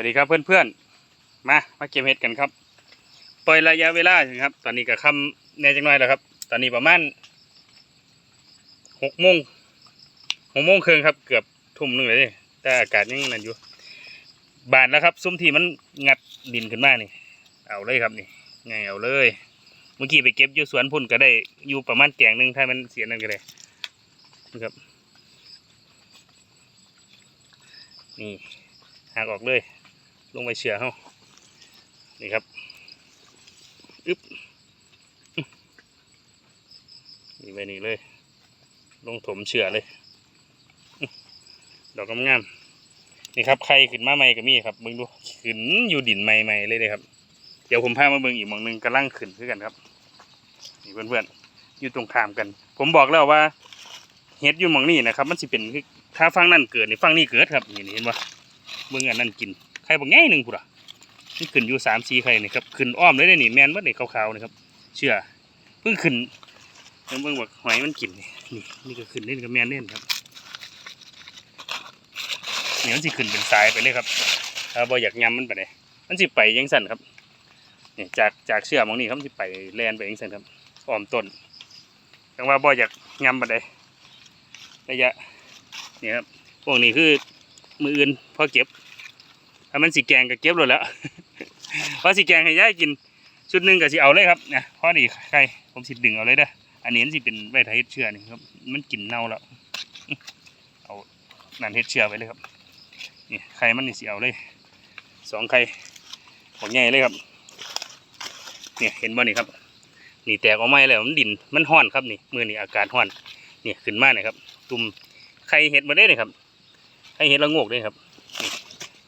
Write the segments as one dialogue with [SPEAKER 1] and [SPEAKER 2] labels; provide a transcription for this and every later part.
[SPEAKER 1] วัสดีครับเพื่อนๆ มามาเก็บเห็ดกันครับ ปล่อยระยะเวลาครับ ตอนนี้ก็ค่ำแน่จังหน้อยแล้วครับ ตอนนี้ประมาณหกโมงหกโมงครึ่งครับ เกือบทุ่มหนึ่งเลยแต่อากาศยังนั่นอยู่ บานแล้วครับ ซุ้มที่มันงัดดินขึ้นมานี่เอาเลยครับนี่ไงเอาเลย เมื่อกี้ไปเก็บอยู่สวนพุ่นก็ได้อยู่ประมาณแกงหนึ่งถ้ามันเสียนั่นก็ได้นะครับนี่หักออกเลย ลงไปเชือเขานี่ครับอึ๊บนี่ไปนี่เลย ลงถมเชือเลยอื้อดอกงามๆนี่ครับใครขึ้นมาใหม่ก็มีครับมึงดูขึ้นอยู่ดินใหม่ๆเลยเลยครับ เดี๋ยวผมพามาเบิ่งอีกมองหนึงกำลังขึ้นคือกันครับนี่เพื่อนๆอยู่ตรงข้ามกัน ผมบอกแล้วว่าเฮ็ดอยู่มองนี้นะครับ มันสิเป็นถ้าฟังนั่นเกิดในี่ฟังนี่เกิดครับนี่เห็นปะเบิ่งอันนั้นกิน ไข่บางแง่หนึ่งพุ่นอะนี่ขึ้นอยู่สามสี่ไข่นี่ครับขึ้นอ้อมเลยเด้นี่แมนเบิดนี่ขาวๆนี่ครับเชื่อเพิ่งขึ้นเดี๋ยวเบิ่งว่าหอยมันกินนี่นี่นี่ก็ขึ้นเล่นกับแมนเล่นครับนี่มันสิขึ้นเป็นสายไปเลยครับถ้าบ่อยากยำมันไปเลยมันสิไปยังสั่นครับนี่จากจากเชือกมองนี่เขาสิไปแลนไปเองเส้นครับอ้อมต้นจังว่าบ่อยากงำบัดใดระยะนี่ครับพวกนี้คือมืออื่นพอเก็บ ถ้ามันสีแกงก็เก็บเลยแล้วพอสีแกงให้ยายกินชุดหนึ่งก็สิเอาเลยครับนะพอดีใครผมสิดึงเอาเลยเด้ออันนี้สิเป็นใบไทยเฮ็ดเชื่อนี่ครับ มันกินเน่าแล้วเอานั่นเฮ็ดเชื่อไปเลยครับนี่ไข่มันนี่สิเอาเลยสองไข่ของใหญ่เลยครับเนี่ยเห็นบ่นี่ครับนี่แตกออกมาแล้วมันดินมันห้อนครับนี่มือนี่อากาศห้อนนี่ขึ้นมาเนี่ยครับ ตุ่มไข่เห็ดมาได้เลยครับไข่เห็ดละงกเลยครับ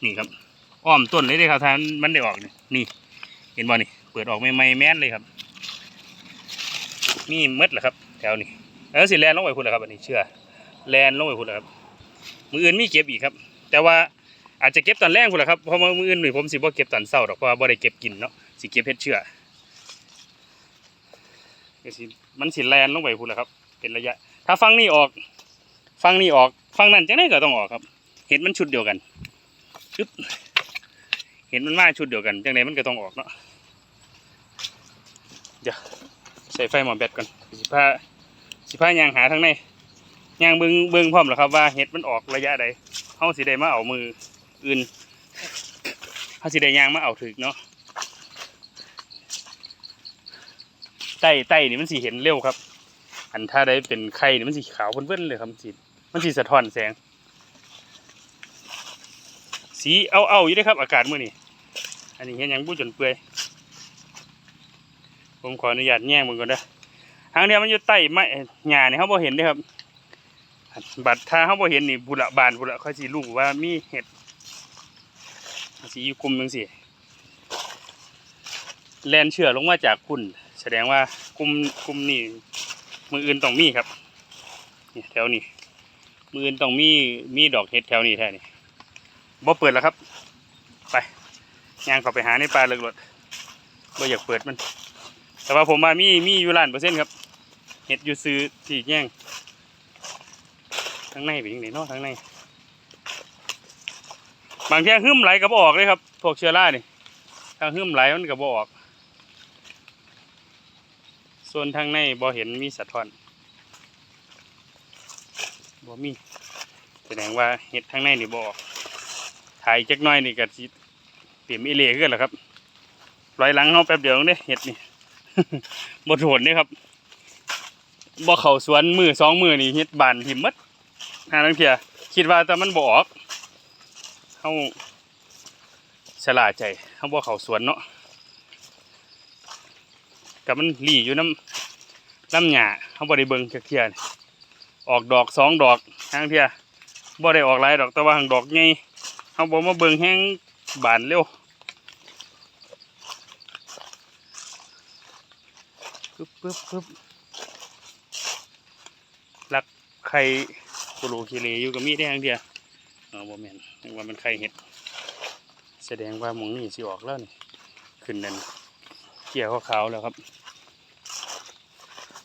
[SPEAKER 1] นี่ครับ อ้อมต้นเลยเลยครับทานมันได้ออกนี่นี่ เห็นบ่นี่ เปิดออกไม่ไม่แม่นเลยครับ นี่มืดแหละครับ แถวนี้แล้วสิแลนลงไปพุ่นแหละครับอันนี้เชื่อแลนลงไปพุ่นแหละครับ มืออื่นมีเก็บอีกครับ แต่ว่าอาจจะเก็บตอนแรกพุ่นแหละครับเพราะว่ามืออื่นหนี่ผมสิบ่เก็บตอนเช้าดอกเพราะว่าบ่ได้เก็บกินเนาะสิเก็บเห็ดเชื่อก็สิมันสิแลนลงไปพูดแหละครับ เป็นระยะ ถ้าฟังนี่ออก ฟังนี่ออก ฟังนั่นจังได้ก็ต้องออกครับ เห็ดมันชุดเดียวกันชุด เห็ดมันมาชุดเดียวกันจังไดมันก็ต้องออกเนาะเดี๋ยวใส่ไฟหมอแบตก่อนสิพาสิพายางหาทางในยางเบิงเบิงพร้อมแล้วครับว่าเห็ดมันออกระยะใดเฮาสิได้มาเอามืออื่นเฮาสิได้ยางมาเอาถึกเนาะใต้ใต้นี่มันสีเห็นเร็วครับ อันถ้าได้เป็นไข่นี่มันสีขาวเพิ่นๆเลยครับสีมันสีสะท้อนแสง สีเอาเอาๆอยู่เด้ครับ อากาศมื้อนี้ อันนี้เห็นยังบุจนเปื่อยผมขออนุญาตแย่งมันก่อนเด้อทางเดียวมันอยู่ใต้ไม้หญ้านี่เขาบ่เห็นเด้ครับ บัดถ้าเขาบ่เห็นนี่บุระบานบุระเขาสิรู้ว่ามีเห็ดสีกลุ่มจังซี่แลนเชื่อลงมาจากคุณ แสดงว่ากลุ่มกลุ่มนี้มืออื่นต้องมีครับนี่แถวนี้มืออื่นต้องมีมีดอกเห็ดแถวนี้แท้นี่บ่เปิดแล้วครับ ย่างเข้าไปหาในป่าเลิกรถบ่อยากเปิดมัน แต่ว่าผมมามีมีอยู่ล้านเปอร์เซ็นต์ครับเห็ดอยู่ซื้อที่แย่งทางในเป็นยังไงเนาะทางใน บางทีหึ่มไหลก็บออกเลยครับพวกเชื้อรานี่ถ้าหึ่มไหลมันก็บออกส่วนทางในบ่เห็นมีสะท้อนบ่มีแสดงว่าเห็ดทางในนี่บ่ออกถ่ายจักน้อยนี่ก็สิ ตรียมอีเล่ขึ้นแล้วครับลอยหลังเฮาแป๊บเดียวเด้เห็ดนี่บ่โดนเด้ครับบ่เข้าสวนมือสองมือนี่เฮ็ดบานทิ่มหมดหาลังเทียคิดว่าแต่มันบ่ออกเฮาฉลาดใจเฮาบ่เข้าสวนเนาะกับมันหลีอยู่น้ำน้ำหญ้าเขาบ่ได้เบิ่งจักเทียนออกดอกสองดอกทางเทียบ่ได้ออกหลายดอกแต่ว่าหางดอกใหญ่เขาบ่มาเบิ่งแห้งบานเร็ว ปึ๊บปึ๊บปึ๊บลักไข่กุโลคิเลอยู่กับมีได้ทางเทียอ๋อบ่แม่นว่ามันไข่เห็ด แสดงว่าหมองนี่สิออกแล้วนี่ขึ้นนั่นเกี่ยวขาวแล้วครับ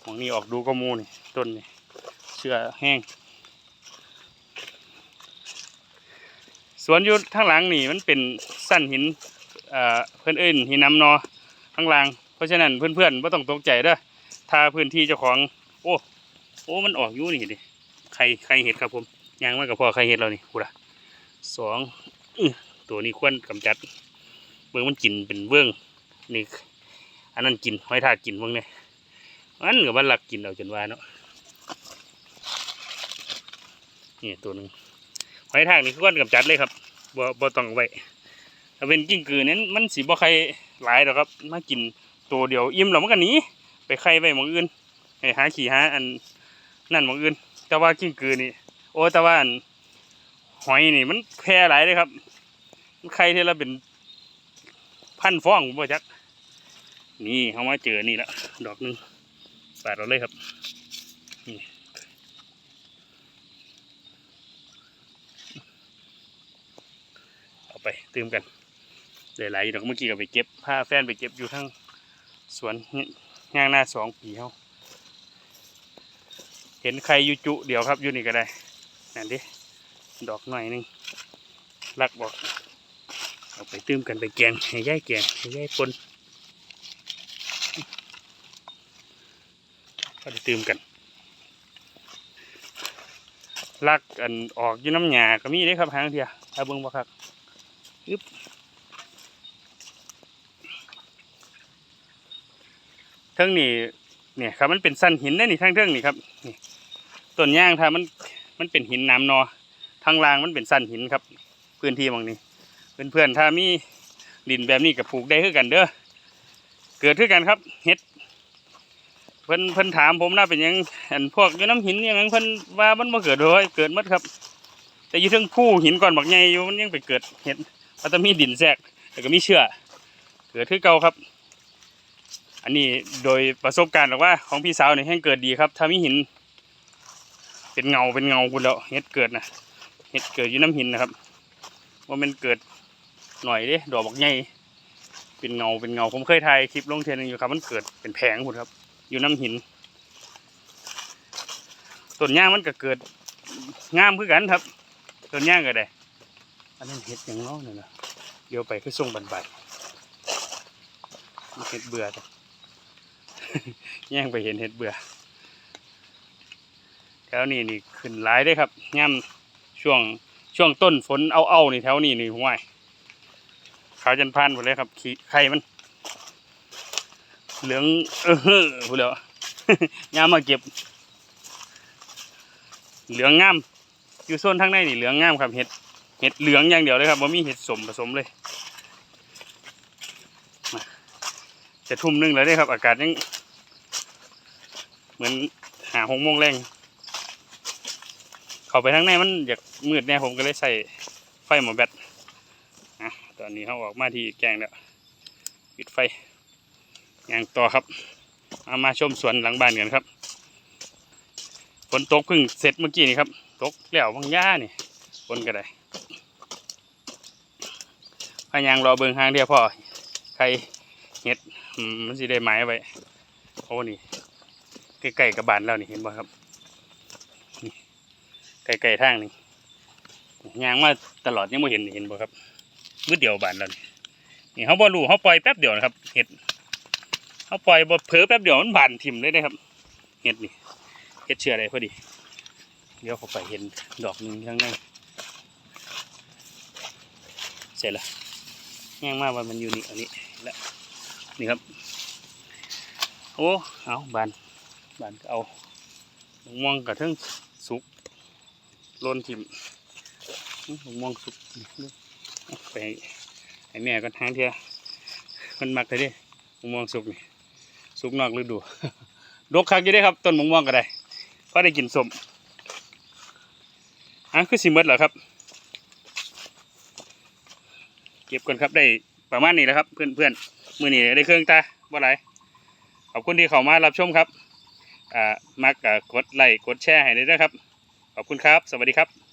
[SPEAKER 1] ของนี้ออกดูก็มูนี่ต้นนี่เชื่อแห้งสวนอยู่ทางหลังนี่มันเป็นสั้นหินเอ่อเพื่อนเอิ้นหินน้ำนอข้างล่าง เพราะฉะนั้นเพื่อนๆไม่ต้องตกใจเด้อถ้าพื้นที่เจ้าของ โอ้โอ้มันออกอยู่นี่ดิใครใครเห็ดครับผมยางมากับพ่อใครเห็ดเรานี่กูละสองอื้อตัวนี้ควรกำจัด เบิ่งมันกินเป็นเบื้องนี่อันนั้นกินหอยทากกินเบิ่งเนี่ยมันกับมันหลักกินเอาจนว่าเนาะนี่ตัวหนึ่งหอยทากนี่ควรกำจัดเลยครับบ่บ่ต้องไว้ถ้าเป็นกิ้งกือนั้นมันสีบ่ใครหลายหรอกครับมากิน ตัวเดียวอิ่มแล้วมันก็หนีไปไข่ไว้หมองอื่นให้หาขี่หาอันนั่นหมองอื่น แต่ว่ากิ้งกือนี่ โอ้แต่ว่าอันหอยนี่มันแพร่หลายเลยครับ มันไข่เท่าละเป็นพันฟองบ่จัก นี่เขามาเจอนี่ละดอกหนึ่งปาดเราเลยครับนี่เอาไปเติมกันเดี๋ยหลายดอกเมื่อกี้ก็ไปเก็บพาแฟนไปเก็บอยู่ทั้ง สวนย่างหน้าสองปีเขาเห็นใครอยู่จุเดียวครับอยู่นี่ก็ได้นั่นดิดอกหน่อยนึงรักบอกเอาไปเติมกันไปแกงให้ย่ายแกงให้ย่ายปนก็ได้ตื่มกันลักอันออกอยู่น้ำหยาก็มีได้ครับหางเทียถ้าเบิ่งบ่ครับอึ๊บ เทิงนี่เนี่ยครับมันเป็นสันหินได้นี่ทั้งเทิงนี่ครับนี่ต้นย่างถ้ามันมันเป็นหินน้ำนอทางล่างมันเป็นสันหินครับ พื้นที่บางนี้เพื่อนๆถ้ามีดินแบบนี้กับปลูกได้คือกันเด้อเกิดคือกันครับเฮ็ดเพิ่นเพิ่นถามผมน่าเป็นยังอันพวกอยู่น้ำหินอยังนั้นเพิ่นว่ามันบ่เกิดเลยเกิดหมดครับ แต่อยู่เทึงผู้หินก่อนบักใหญ่อยู่มันยังไปเกิดเห็ดมันจะมีดินแทรกแต่ก็มีเชื่อ เกิดคือเก่าครับ อันนี้โดยประสบการณ์หรอกว่าของพี่สาวเนี่ยแห้งเกิดดีครับ ถ้ามีหิน เป็นเงาเป็นเงาคุณแล้วเห็ดเกิดนะเห็ดเกิดอยู่น้ำหินนะครับว่ามันเกิดหน่อยเด้ดอกบักใหญ่เป็นเงาเป็นเงาผมเคยถ่ายคลิปลงเทยนอยู่ครับ มันเกิดเป็นแผงคุณครับ อยู่น้ำหินต้นย่างมันก็เกิดงามคือกันครับต้นย่างก็ได้อันนั้นเห็ดอย่างน้อยนี่นะเดี๋ยวไปคือส่งบันใบเห็ดเบื่อจ้ะย่างไปเห็นเห็ดเบื่อแถวนี้นี่ขึ้นหลายได้ครับย่ำช่วงช่วงต้นฝนเอาเอานี่แถวนี้นี่ห่วยขาวจันพานหมดเลยครับขี้ไข่มัน เหลืองเออพูดแล้วยามมาเก็บ เหลืองงามอยู่โซนทางในนี่เหลืองงามครับเห็ดเห็ดเหลืองอย่างเดียวเลยครับว่ามีเห็ดสมผสมเลยจะทุ่มหนึงแล้วได้ครับ อากาศยัง เหมือนหาหกโมงแรงเข้าไปทางในมันอยากมืดแน่ผมก็เลยใส่ไฟหมอแบตอะตอนนี้เขาออกมาที่แกงแล้วปิดไฟอย่างต่อครับเอามาชมสวนหลังบ้านกันครับฝนตกเพิ่งเสร็จเมื่อกี้นี่ครับ ตกแล้วบางหญ้านี่ฝนก็ได้พายางรอเบิงหางเดียวพ่อใครเห็ดมมันสิได้ไม้ไว้โอ้นี่ ใกล้ๆกับบานแล้วนี่เห็นบ่ครับนี่ใกลๆทางนี่ยางมาตลอดยังไม่เห็นเห็นบ่ครับมืดเดียวบานแล้วนี่นี่เขาบ่รู้เขาปล่อยแป๊บเดียวนะครับ เห็ดเขาปล่อยบ่เผลอแป๊บเดียวมันบานถิ่มเลยนะครับ เห็ดนี่เห็ดเชื่ออะไรพอดีเดี๋ยวเขาไปเห็นดอกหนึ่งข้างในเสร็จแล้วง่ายมากว่ามันอยู่นี่อันนี้แล้วนี่ครับ โอ้เอาบาน บานก็เอามะม่วงกับทั้งสุกโลนถิ่มม่วงสุกไปให้แม่ก็ทางเทียมันมักเลยดิมะม่วงสุกนี่สุกนอกฤดูดกคักอยู่ได้ครับต้นมะม่วงก็ได้ก็ได้กินสมอะคือสิหมดแล้วครับ เก็บกันครับได้ประมาณนี้แล้วครับ เพื่อนเพื่อนมือนี้ได้เครื่องตาบ่ไรขอบคุณที่เข้ามารับชมครับ อ่ามักกดไลค์กดแชร์ให้ได้ด้วยครับ ขอบคุณครับ สวัสดีครับ